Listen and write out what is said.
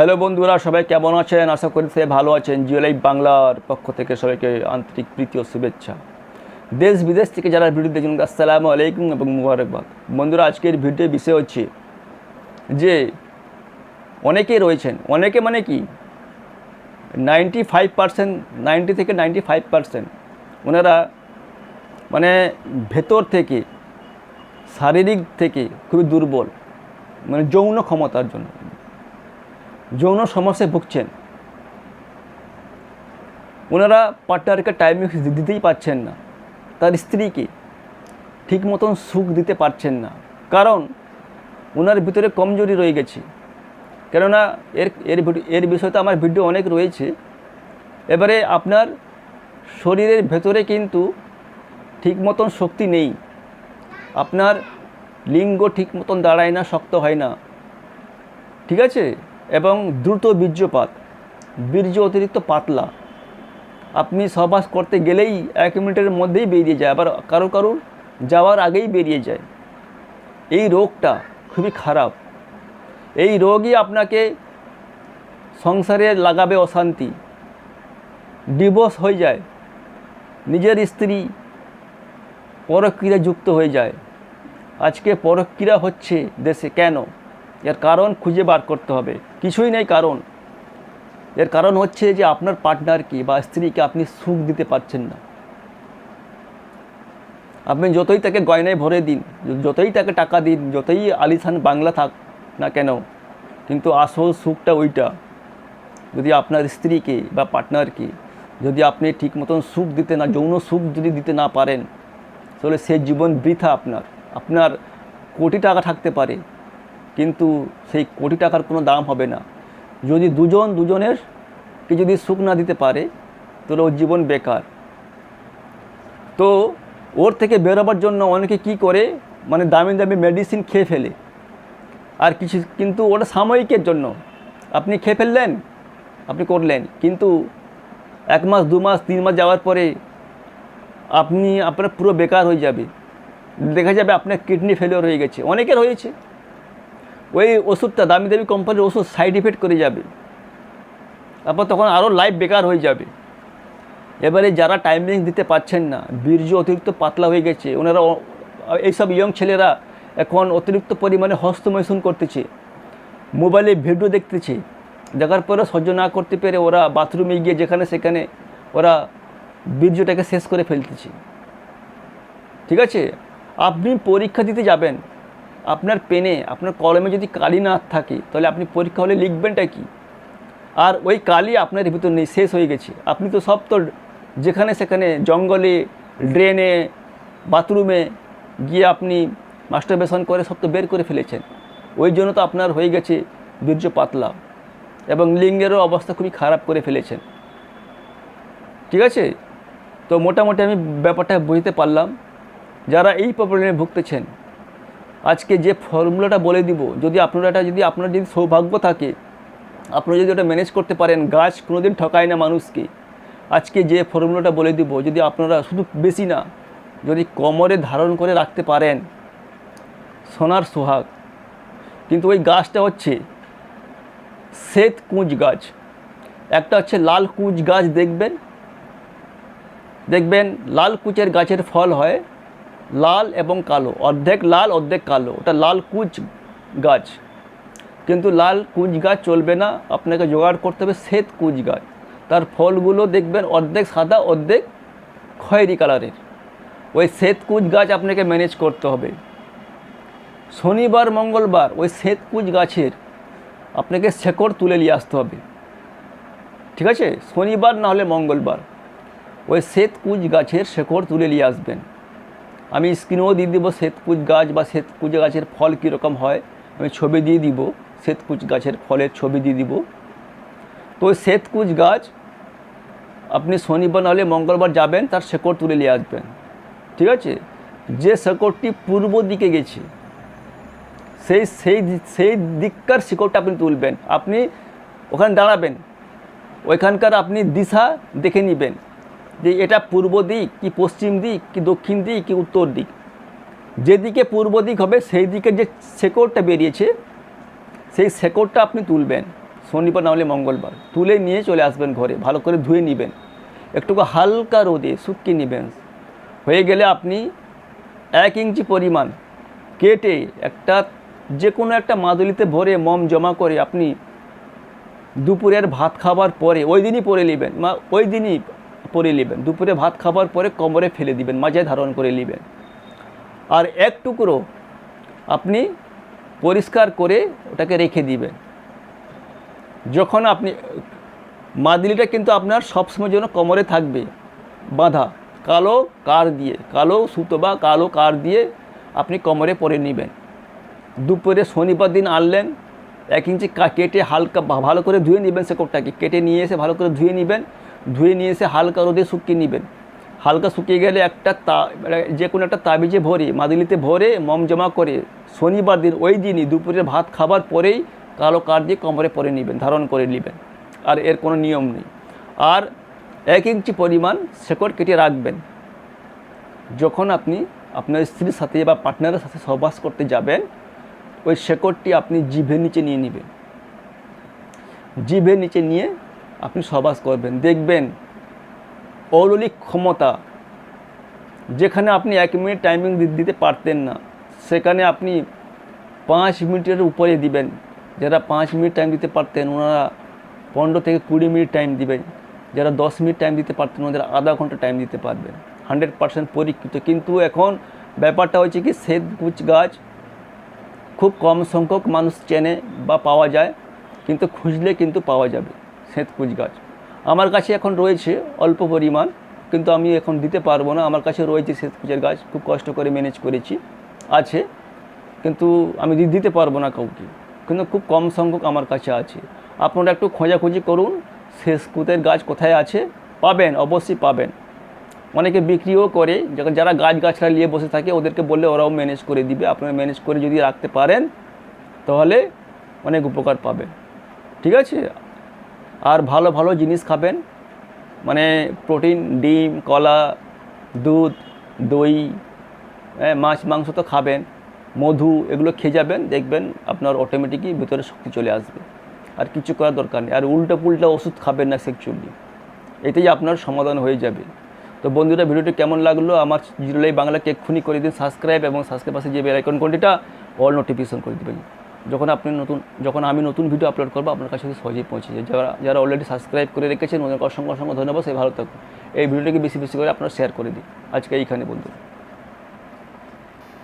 Hello বন্ধুরা, সবাই কেমন আছেন? আশা করি সে ভালো আছেন। জিও লাইভ বাংলার পক্ষ থেকে সবাইকে আন্তরিক প্রীতি ও শুভেচ্ছা। দেশ বিদেশ থেকে যারা ভিডিও দেখছেন, আসসালামু আলাইকুম এবং মুবারকবাদ। বন্ধুরা, আজকের ভিডিও বিষয় হচ্ছে যে অনেকেই রয়েছেন, অনেকে মানে কি? নাইনটি ফাইভ পার্সেন্ট নাইনটি থেকে নাইনটি ফাইভ পার্সেন্ট ওনারা মানে ভেতর থেকে, শারীরিক থেকে খুবই দুর্বল মানে যৌন ক্ষমতার জন্য। যৌন সমস্যায় ভুগছেন। ওনারা পার্টনারকে টাইমে দিতেই পারছেন না। তার স্ত্রীকে ঠিক মতন সুখ দিতে পারছেন না। কারণ ওনার ভিতরে কমজোরি রয়ে গেছে। কেননা এর এর এর বিষয়ে তো আমার ভিডিও অনেক রয়েছে। এবারে আপনার শরীরের ভেতরে কিন্তু ঠিক মতন শক্তি নেই। আপনার লিঙ্গ ঠিক মতন দাঁড়ায় না, শক্ত হয় না। ঠিক আছে? এবং দ্রুত বীর্যপাত। বীর্য অতিরিক্ত পাতলা। আপনি সহবাস করতে গেলেই এক মিনিটের মধ্যেই বেরিয়ে যায়, আবার কারও কারোর যাওয়ার আগেই বেরিয়ে যায়। এই রোগটা খুবই খারাপ। এই রোগই আপনাকে সংসারে লাগাবে অশান্তি। ডিভোর্স হয়ে যায়। নিজের স্ত্রী পরক্রিয়া যুক্ত হয়ে যায়। আজকে পরক্রিয়া হচ্ছে দেশে কেন? এর কারণ খুঁজে বার করতে হবে। কিছুই নেই কারণ। এর কারণ হচ্ছে যে আপনার পার্টনারকে বা স্ত্রীকে আপনি সুখ দিতে পারছেন না। আপনি যতই তাকে গয়নায় ভরে দিন, যতই তাকে টাকা দিন, যতই আলিশান বাংলা থাক না কেন, কিন্তু আসল সুখটা ওইটা। যদি আপনার স্ত্রীকে বা পার্টনারকে যদি আপনি ঠিক মতন সুখ দিতে না, যৌন সুখ যদি দিতে না পারেন, তাহলে সে জীবন বৃথা আপনার। আপনার কোটি টাকা থাকতে পারে। কিন্তু সেই কোটি টাকার কোনো দাম হবে না। যদি দুজন দুজনের কে যদি সুখ না দিতে পারে, তাহলে ওর জীবন বেকার। তো ওর থেকে বেরোবার জন্য অনেকে কি করে মানে দামি দামি মেডিসিন খেয়ে ফেলে। আর কিছু, কিন্তু ওটা সাময়িকের জন্য। আপনি খেয়ে ফেললেন, আপনি করলেন। কিন্তু এক মাস, দু মাস, তিন মাস যাওয়ার পরে আপনি, আপনার পুরো বেকার হয়ে যাবে। দেখা যাবে আপনার কিডনি ফেলিওর হয়ে গেছে। অনেকের হয়েছে। ওই ওষুধটা, দামি দামি কোম্পানির ওষুধ সাইড ইফেক্ট করে যাবে। তারপর তখন আরও লাইফ বেকার হয়ে যাবে। এবারে যারা টাইমিং দিতে পারছেন না, বীর্য অতিরিক্ত পাতলা হয়ে গেছে, ওনারা এইসব ইয়ং ছেলেরা এখন অতিরিক্ত পরিমাণে হস্তমৈথুন করতেছে মোবাইলে ভিডিও দেখতেছে। দেখার পরে সহ্য না করতে পেরে ওরা বাথরুমে গিয়ে যেখানে সেখানে ওরা বীর্যটাকে শেষ করে ফেলতেছে। ঠিক আছে? আপনি পরীক্ষা দিতে যাবেন আপনার পেনে, আপনার কলমে যদি কালি না থাকে, তাহলে আপনি পরীক্ষা হলে লিখবেনটা কি? আর ওই কালি আপনার ভিতর নেই, শেষ হয়ে গেছে। আপনি তো সব তো যেখানে সেখানে জঙ্গলে, ড্রেনে, বাথরুমে গিয়ে আপনি মাস্টারবেশন করে সব তো বের করে ফেলেছেন। ওই জন্য তো আপনার হয়ে গেছে বীর্য পাতলা এবং লিঙ্গেরও অবস্থা খুবই খারাপ করে ফেলেছেন। ঠিক আছে? তো মোটামুটি আমি ব্যাপারটা বুঝতে পারলাম। যারা এই প্রবলেমে ভুগতেছেন আজকে যে ফর্মুলাটা বলে দিব, যদি আপনারা এটা, যদি আপনার যদি সৌভাগ্য থাকে, আপনারা যদি ওটা ম্যানেজ করতে পারেন, গাছ কোনোদিন ঠকায় না মানুষকে। আজকে যে ফর্মুলাটা বলে দিব, যদি আপনারা শুধু বেশি না, যদি কোমরে ধারণ করে রাখতে পারেন, সোনার সোহাগ। কিন্তু ওই গাছটা হচ্ছে শ্বেত কুঁজ গাছ। একটা হচ্ছে লাল কুঁচ গাছ, দেখবেন? দেখবেন, লাল কুচের গাছের ফল হয় লাল এবং কালো, অর্ধেক লাল, অর্ধেক কালো। ওটা লাল কুচ গাছ। কিন্তু লাল কুচ গাছ চলবে না, আপনাকে জোগাড় করতে হবে শ্বেত কুচ গাছ। তার ফলগুলো দেখবেন অর্ধেক সাদা, অর্ধেক খয়েরি কালারের। ওই শ্বেত কুচ গাছ আপনাকে ম্যানেজ করতে হবে। শনিবার, মঙ্গলবার ওই শ্বেত কুচ গাছের আপনাকে শেকড় তুলে নিয়ে আসতে হবে। ঠিক আছে? শনিবার না হলে মঙ্গলবার। ওই শ্বেত কুচ গাছের শেকড় তুলে নিয়ে আসবেন। আমি স্ক্রিনেও দিয়ে দিব শ্বেতকুচ গাছ বা শ্বেতকুচ গাছের ফল কীরকম হয়, আমি ছবি দিয়ে দিব শ্বেতকুচ গাছের ফলের ছবি দিয়ে দিব। তো ওই শ্বেতকুচ গাছ আপনি শনিবার নাহলে মঙ্গলবার যাবেন, তার শেকড় তুলে নিয়ে আসবেন। ঠিক আছে? যে শেকড়টি পূর্ব দিকে গেছে, সেই সেই সেই দিককার শিকড়টা আপনি তুলবেন। আপনি ওখানে দাঁড়াবেন, ওইখানকার আপনি দিশা দেখে নেবেন। যে এটা পূর্ব দিক, কি পশ্চিম দিক, কি দক্ষিণ দিক, কি উত্তর দিক। যেদিকে পূর্ব দিক হবে, সেই দিকে যে শেকড়টা বেরিয়েছে, সেই শেকড়টা আপনি তুলবেন। শনিবার না হলে মঙ্গলবার। তুলে নিয়ে চলে আসবেন ঘরে, ভালো করে ধুয়ে নেবেন। একটুকু হালকা রোদে শুকিয়ে নেবেন। হয়ে গেলে আপনি এক ইঞ্চি পরিমাণ কেটে একটা যে কোনো একটা মাদুলিতে ভরে মম জমা করে আপনি দুপুরের ভাত খাবার পরে, ওই দিনই পরে নেবেন। ওই দিনই পরে নেবেন। দুপুরে ভাত খাবার পরে কোমরে ফেলে দিবেন মাঝে ধারণ করে নেবেন। আর এক টুকরো আপনি পরিষ্কার করে ওটাকে রেখে দিবেন। যখন আপনি মাদুলিটা কিন্তু আপনার সবসময় জন্য কোমরে থাকবে, বাঁধা, কালো কার দিয়ে, কালো সুতো বা কালো কার দিয়ে আপনি কোমরে পরে নেবেন। দুপুরে শনিবার দিন আনলেন, এক ইঞ্চি কেটে হালকা ভালো করে ধুয়ে নেবেন সে কোটটাকে কেটে নিয়ে এসে ভালো করে ধুয়ে নেবেন ধুয়ে নিয়ে এসে হালকা রোদে শুকিয়ে নেবেন। হালকা শুকিয়ে গেলে একটা তা মানে যে কোনো একটা তাবিজে ভরে, মাদুলিতে ভরে, মম জমা করে শনিবার দিন ওই দিনই দুপুরের ভাত খাবার পরেই কালো কাঠ দিয়ে কোমরে পরে নেবেন, ধারণ করে নেবেন। আর এর কোনো নিয়ম নেই। আর এক ইঞ্চি পরিমাণ শেকড় কেটে রাখবেন। যখন আপনি আপনার স্ত্রীর সাথে বা পার্টনারের সাথে সহবাস করতে যাবেন, ওই শেকড়টি আপনি জিভের নিচে নিয়ে নেবেন। জিভের নিচে নিয়ে আপনি সহবাস করবেন, দেখবেন অলৌলিক ক্ষমতা যেখানে আপনি এক মিনিট টাইমিং দিতে পারতেন না, সেখানে আপনি পাঁচ মিনিটের উপরে দিবেন। যারা পাঁচ মিনিট টাইম দিতে পারতেন, ওনারা পনেরো থেকে কুড়ি মিনিট টাইম দিবেন। যারা দশ মিনিট টাইম দিতে পারতেন, ওদের আধা ঘণ্টা টাইম দিতে পারবেন। হান্ড্রেড পার্সেন্ট পরীক্ষিত। কিন্তু এখন ব্যাপারটা হচ্ছে কি সেদ কুচ গাছ খুব কম সংখ্যক মানুষ চেনে বা পাওয়া যায়, কিন্তু খুঁজলে কিন্তু পাওয়া যাবে। শ্বেতকুচ গাছ আমার কাছে এখন রয়েছে অল্প পরিমাণ, কিন্তু আমি এখন দিতে পারব না। আমার কাছে রয়েছে শ্বেতকুচের গাছ, খুব কষ্ট করে ম্যানেজ করেছি। আছে, কিন্তু আমি দিতে পারব না কাউকে। কিন্তু খুব কম সংখ্যক আমার কাছে আছে। আপনারা একটু খোঁজাখুঁজি করুন শ্বেতকুতের গাছ কোথায় আছে? পাবেন, অবশ্যই পাবেন। অনেকে বিক্রিও করে যারা গাছ গাছরা নিয়ে বসে থাকে, ওদেরকে বললে ওরাও ম্যানেজ করে দিবে। আপনারা ম্যানেজ করে যদি রাখতে পারেন, তাহলে অনেক উপকার পাবেন। ঠিক আছে? আর ভালো ভালো জিনিস খাবেন। মানে প্রোটিন ডিম কলা দুধ দই হ্যাঁ, মাছ মাংস তো খাবেন। মধু এগুলো খেয়ে যাবেন দেখবেন আপনার অটোমেটিকই ভিতরে শক্তি চলে আসবে। আর কিছু করার দরকার নেই। আর উল্টো পুল্টা ওষুধ খাবেন না সেকচুয়ালি এতেই আপনার সমাধান হয়ে যাবে। তো বন্ধুরা ভিডিওটি কেমন লাগল? আমার জিরোলাই বাংলাকে এক্ষুনি করে দিন। সাবস্ক্রাইব এবং সাবস্ক্রাইব পাশে যে বেলাইকন কোনটিটা অল নোটিফিকেশন করে দেবেন। যখন আপনি নতুন, যখন আমি নতুন ভিডিও আপলোড করব, আপনার কাছে সহজেই পৌঁছে যায় যারা যারা অলরেডি সাবস্ক্রাইব করে রেখেছেন ওদের অসংখ্য অসংখ্য ধন্যবাদ। সেই ভালো থাকুন। এই ভিডিওটিকে বেশি বেশি করে আপনারা শেয়ার করে দিন। আজকে এইখানে বন্ধু।